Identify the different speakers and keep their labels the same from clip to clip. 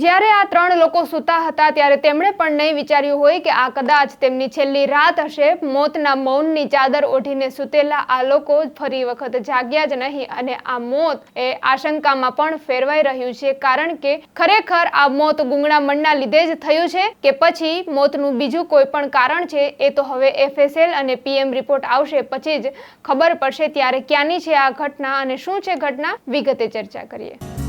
Speaker 1: જ્યારે આ ત્રણ લોકો સૂતા હતા, ત્યારે તેમણે પણ નહીં વિચાર્યું હોય કે આ કદાચ તેમની છેલ્લી રાત હશે. મોતના મૌનની ચાદર ઓઢીને સૂતેલા આ લોકો ફરી વખત જાગ્યા જ નહીં અને આ મોત એ આશંકામાં પણ ફેરવાઈ રહ્યું છે. કારણ કે ખરેખર આ મોત ગુંગળામણના લીધે જ થયું છે કે પછી મોતનું બીજું કોઈ પણ કારણ છે એ તો હવે એફએસએલ અને પીએમ રિપોર્ટ આવશે. પછી જ ખબર પડશે ત્યારે ક્યાંની છે આ ઘટના અને શું છે ઘટના? વિગતે ચર્ચા કરીએ.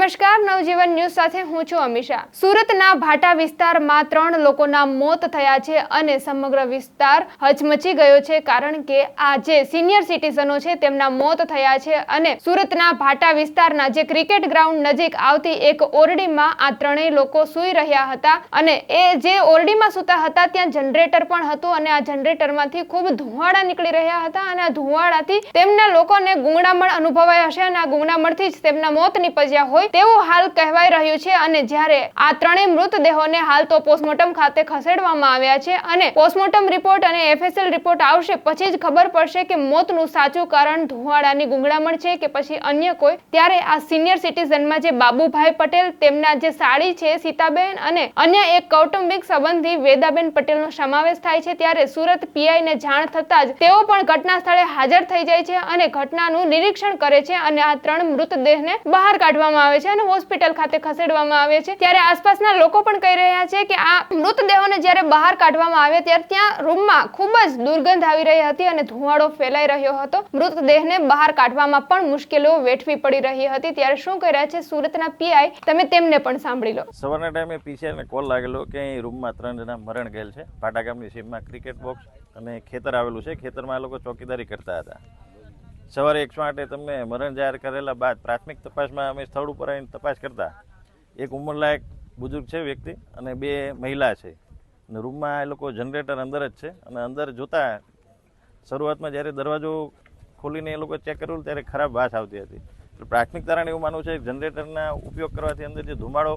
Speaker 1: નમસ્કાર, નવજીવન ન્યૂઝ સાથે હું છું અમિશા સુરતના ભાટા વિસ્તારમાં ત્રણ લોકોના મોત થયા છે અને સમગ્ર વિસ્તાર હચમચી ગયો છે કારણ કે આ જે સિનિયર સિટીઝનો છે તેમના મોત થયા છે અને સુરતના ભાટા વિસ્તારના જે ક્રિકેટ ગ્રાઉન્ડ નજીક આવતી એક ઓરડીમાં આ ત્રણેય લોકો સૂઈ રહ્યા હતા અને એ જે ઓરડીમાં સૂતા હતા ત્યાં જનરેટર પણ હતું અને આ જનરેટરમાંથી ખૂબ ધુવાડા નીકળી રહ્યા હતા અને આ ધુવાડાથી તેમના લોકોને ગુંગળામણ અનુભવાયા હશે અને આ ગુંગળામણથી જ તેમના મોત નીપજ્યા હોય તેવું હાલ કહેવાઈ રહ્યું છે અને જ્યારે આ ત્રણેય મૃતદેહોને હાલ તો પોસ્ટમોર્ટમ ખાતે ખસેડવામાં આવ્યા છે અને પોસ્ટમોર્ટમ રિપોર્ટ અને એફએસએલ રિપોર્ટ આવશે, પછી જ ખબર પડશે કે મોતનું સાચું કારણ ધુવાડાની ગુંગળામણ છે કે પછી અન્ય કોઈ. ત્યારે આ સિનિયર સિટીઝનમાં જે બાબુભાઈ પટેલ, તેમના જે સાડી છે સીતાબેન અને અન્ય એક કૌટુંબિક સંબંધી વેદાબેન પટેલનો સમાવેશ થાય છે, ત્યારે સુરત પીઆઈને જાણ થતાં જ તેઓ પણ ઘટના સ્થળે હાજર થઈ જાય છે અને ઘટનાનું નિરીક્ષણ કરે છે અને આ ત્રણ મૃતદેહને બહાર કાઢવામાં આવે છે અને હોસ્પિટલ ખાતે ખસેડવામાં આવે છે. ત્યારે આસપાસના લોકો પણ કહી રહ્યા છે કે આ મૃતદેહોને જ્યારે બહાર કાઢવામાં આવે ત્યારે ત્યાં રૂમમાં ખૂબ જ દુર્ગંધ આવી રહી હતી અને ધુવાડો ફેલાઈ રહ્યો હતો. મૃતદેહને બહાર કાઢવામાં પણ મુશ્કેલીઓ વેઠવી પડી રહી હતી. ત્યારે શું કહી રહ્યા છે સુરતના પીઆઈ? તમે તેમને પણ સાંભળી લો.
Speaker 2: સવારના ટાઈમે પીસીઆઈને કોલ લાગેલો કે અહીં રૂમમાં ત્રણ જણા મરણ ગયેલ છે. પાટા ગામની સીમમાં ક્રિકેટ બોક્સ અને ખેતર આવેલું છે. ખેતરમાં આ લોકો ચોકીદારી કરતા હતા. સવારે એકસો આઠે તમને મરણ જાહેર કરેલા બાદ પ્રાથમિક તપાસમાં અમે સ્થળ ઉપર આવીને તપાસ કરતા. એક ઉંમરલાયક બુઝુર્ગ છે વ્યક્તિ અને બે મહિલા છે. અને રૂમમાં એ લોકો જનરેટર અંદર જ છે અને અંદર જોતા શરૂઆતમાં જ્યારે દરવાજો ખોલીને એ લોકો ચેક કર્યું ત્યારે ખરાબ વાસ આવતી હતી. એટલે પ્રાથમિક તારણ એવું માનવું છે જનરેટરના ઉપયોગ કરવાથી અંદર જે ધુમાડો,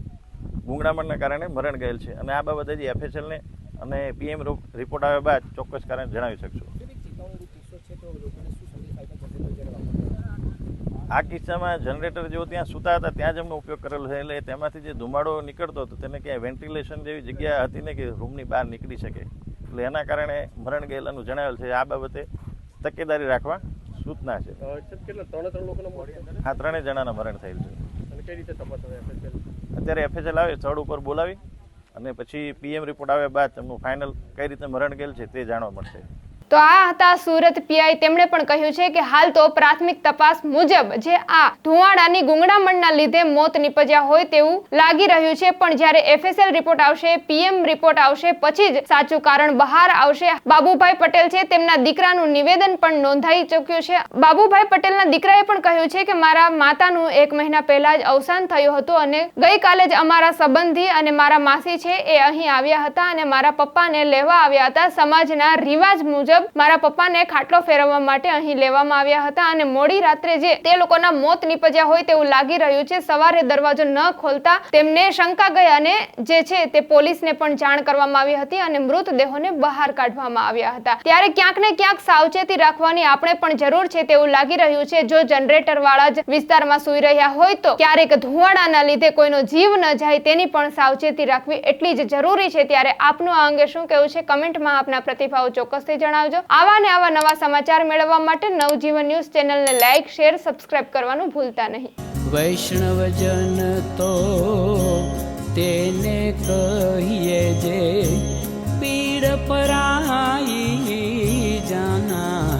Speaker 2: ગુંગળામણના કારણે મરણ ગયેલ છે. અને આ બાબતે જે એફએસએલને અને પીએમ રિપોર્ટ આવ્યા બાદ ચોક્કસ કારણ જણાવી શકશું. આ કિસ્સામાં જનરેટર જેઓ ત્યાં સૂતા હતા ત્યાં જ એમનો ઉપયોગ કરેલો છે. એટલે તેમાંથી જે ધુમાડો નીકળતો હતો તેને ક્યાંય વેન્ટિલેશન જેવી જગ્યા હતી ને કે રૂમની બહાર નીકળી શકે. એટલે એના કારણે મરણ ગયેલાનું જણાવેલ છે. આ બાબતે તકેદારી રાખવા સૂચના છે. હા ત્રણેય જણાના મરણ થયેલ છે? અત્યારે એફએસએલ આવે સ્થળ ઉપર બોલાવી અને પછી પીએમ રિપોર્ટ આવ્યા બાદ તેમનું ફાઇનલ કઈ રીતે મરણ ગયેલ છે તે જાણવા મળશે.
Speaker 1: તો આ હતા સુરત પીઆઈ. તેમણે પણ કહ્યું છે કે હાલ તો પ્રાથમિક તપાસ મુજબ જે આ ધુવાડાની ગુંગળામણના લીધે મોત નીપજ્યા હોય તેવું લાગી રહ્યું છે. પણ જ્યારે એફએસએલ રિપોર્ટ આવશે પીએમ રિપોર્ટ આવશે, પછી જ સાચું કારણ બહાર આવશે. બાબુભાઈ પટેલ છે, તેમના દીકરાનું નિવેદન પણ નોંધાઈ ચૂક્યું છે. બાબુભાઈ પટેલના દીકરાએ પણ કહ્યું છે કે મારા માતાનું એક મહિના પહેલા જ અવસાન થયું હતું અને ગઈકાલે જ અમારા સંબંધી અને મારા માસી છે એ અહીં આવ્યા હતા અને મારા પપ્પાને લેવા આવ્યા હતા. સમાજના રિવાજ મુજબ મારા પપ્પાને ખાટલો ફેરવવા માટે અહીં લેવામાં આવ્યા હતા અને મોડી રાત્રે જે તે લોકોના મોત નીપજ્યા હોય તેવું લાગી રહ્યું છે, સવારે દરવાજો ન ખોલતા તેમને શંકા ગઈ અને જે છે તે પોલીસને પણ જાણ કરવામાં આવી હતી અને મૃતદેહોને બહાર કાઢવામાં આવ્યા હતા. ત્યારે ક્યાંક ને ક્યાંક સાવચેતી રાખવાની આપણે પણ જરૂર છે તેવું લાગી રહ્યું છે. જો જનરેટર વાળા જ વિસ્તારમાં સુઈ રહ્યા હોય તો ક્યારેક ધુવાડાના લીધે કોઈનો જીવ ન જાય તેની પણ સાવચેતી રાખવી એટલી જ જરૂરી છે. ત્યારે આપનું આ અંગે શું કહેવું છે? કમેન્ટમાં આપના પ્રતિભાવો ચોક્કસથી જણાવજો. છો આવા ને આવા નવા સમાચાર મેળવવા માટે નવજીવન ન્યૂઝ ચેનલને લાઇક શેર, સબસ્ક્રાઇબ કરવાનું ભૂલતા નહીં.
Speaker 3: વૈષ્ણવજન તો તેને કહીએ જે પીડ પરાઈ જાના.